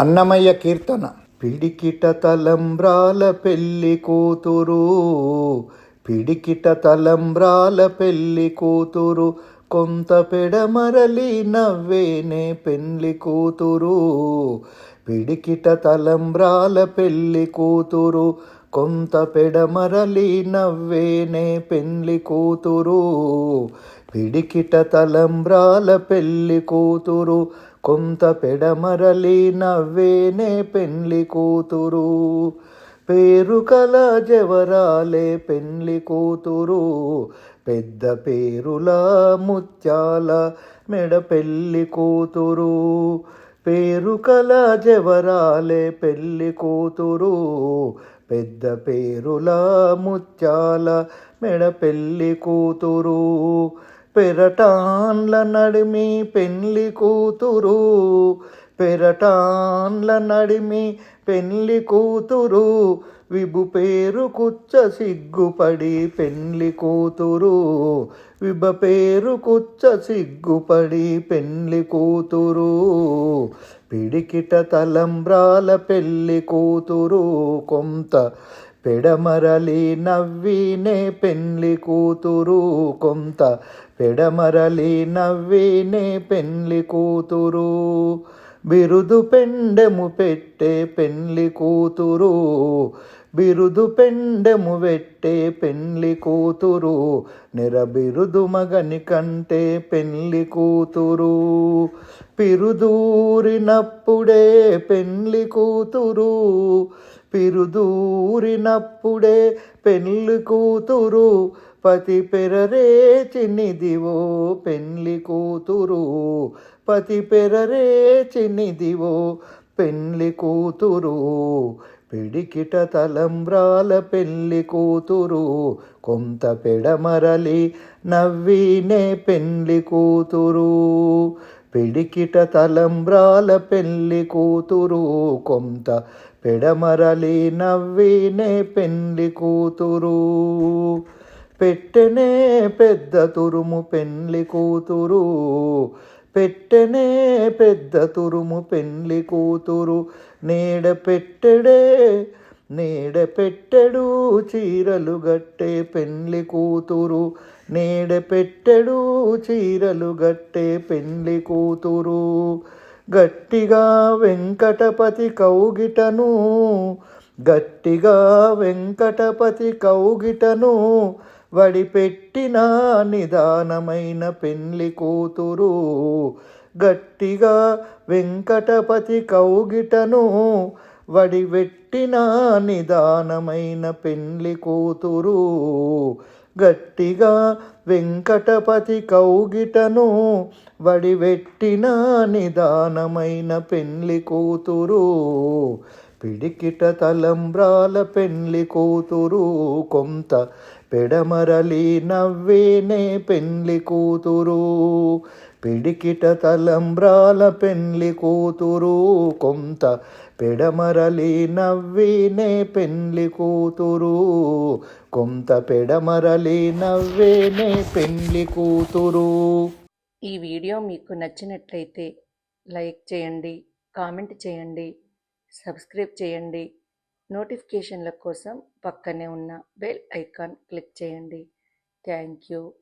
అన్నమయ్య కీర్తన. పిడికిట తలంబ్రాల పెళ్ళి కూతురు పిడికిట తలంబ్రాల పెళ్ళి కూతురు కొంత పెడమరలి నవ్వేనే పెళ్ళి కూతురు. పిడికిట తలంబ్రాల పెళ్ళి కూతురు కొంత పెడమరలి నవ్వేనే పెళ్ళి కూతురు. పిడికిట తలంబ్రాల పెళ్ళి కూతురు కొంత పెడమరలి నవ్వేనే పెళ్ళి కూతురు. పేరు కల జవరాలే పెళ్ళి కూతురు. పెద్ద పేరుల ముత్యాల మెడ పెళ్ళి కూతురు. పేరు కల జవరాలే పెళ్ళి కూతురు. పెద్ద పేరుల ముత్యాల మెడ పెళ్ళి కూతురు. పెరటాన్ల నడిమి పెళ్ళి కూతురు పెరటాన్ల నడిమి పెళ్ళి కూతురు విభు పేరు కుచ్చ సిగ్గుపడి పెళ్ళి కూతురు విభ పేరు కుచ్చ సిగ్గుపడి పెళ్ళి కూతురు పిడికిట తలంబ్రాల పెళ్ళి కూతురు కొంత పెడమరలి నవ్వినే పెళ్ళి కూతురు కొంత. పెడమరలి నవ్వినే పెళ్ళి కూతురు. బిరుదు పెండెము పెట్టే పెళ్ళి కూతురు. బిరుదు పెండెము పెట్టే పెళ్ళి కూతురు. నిరబిరుదు మగని కంటే పెళ్ళి కూతురు. పిరుదూరినప్పుడే పెళ్ళి కూతురు. పిరుదూరినప్పుడే పెళ్ళి కూతురు పతి పెరరే చిన్నిదివో పెళ్ళి కూతురు. పతి పెరరే చిన్నిదివో పెళ్ళి కూతురు. పిడికిట తలంబ్రాల పెళ్ళి కూతురు. కొంత పెడమరలి నవ్వినే పెళ్ళి కూతురు. పిడికిట తలంబ్రాల పెళ్ళి కూతురు. కొంత పెడమరలి నవ్వినే పెళ్ళి కూతురు. పెట్టెనే పెద్ద తురుము పెళ్ళి కూతురు. పెట్టెనే పెద్ద తురుము పెళ్ళి కూతురు. నీడ పెట్టెడే నీడ పెట్టెడు చీరలు గట్టే పెళ్ళి కూతురు. నీడ పెట్టెడు చీరలు గట్టే పెళ్ళి కూతురు. గట్టిగా వెంకటపతి కౌగిటను గట్టిగా వెంకటపతి కౌగిటను వడిపెట్టిన నిదానమైన పెళ్ళి కూతురు. గట్టిగా వెంకటపతి కౌగిటను వడివెట్టిన నిదానమైన పెళ్ళి కూతురు. గట్టిగా వెంకటపతి కౌగిటను వడివెట్టిన నిదానమైన పెళ్ళి కూతురు. పిడికిట తలంబ్రాల పెళ్ళి కూతురు. కొంత పెడమరలి నవ్వేనే పెళ్ళి కూతురు. పిడికిట తలంబ్రాల పెళ్ళి కూతురు కొంత పెడమరలి నవ్వినే పెళ్ళి కూతురు. కొంత పెడమరలి నవ్వేనే పెళ్ళి కూతురు. ఈ వీడియో మీకు నచ్చినట్లయితే లైక్ చేయండి కామెంట్ చేయండి సబ్స్క్రైబ్ చేయండి. నోటిఫికేషన్ల కోసం పక్కనే ఉన్న బెల్ ఐకాన్ క్లిక్ చేయండి. Thank you.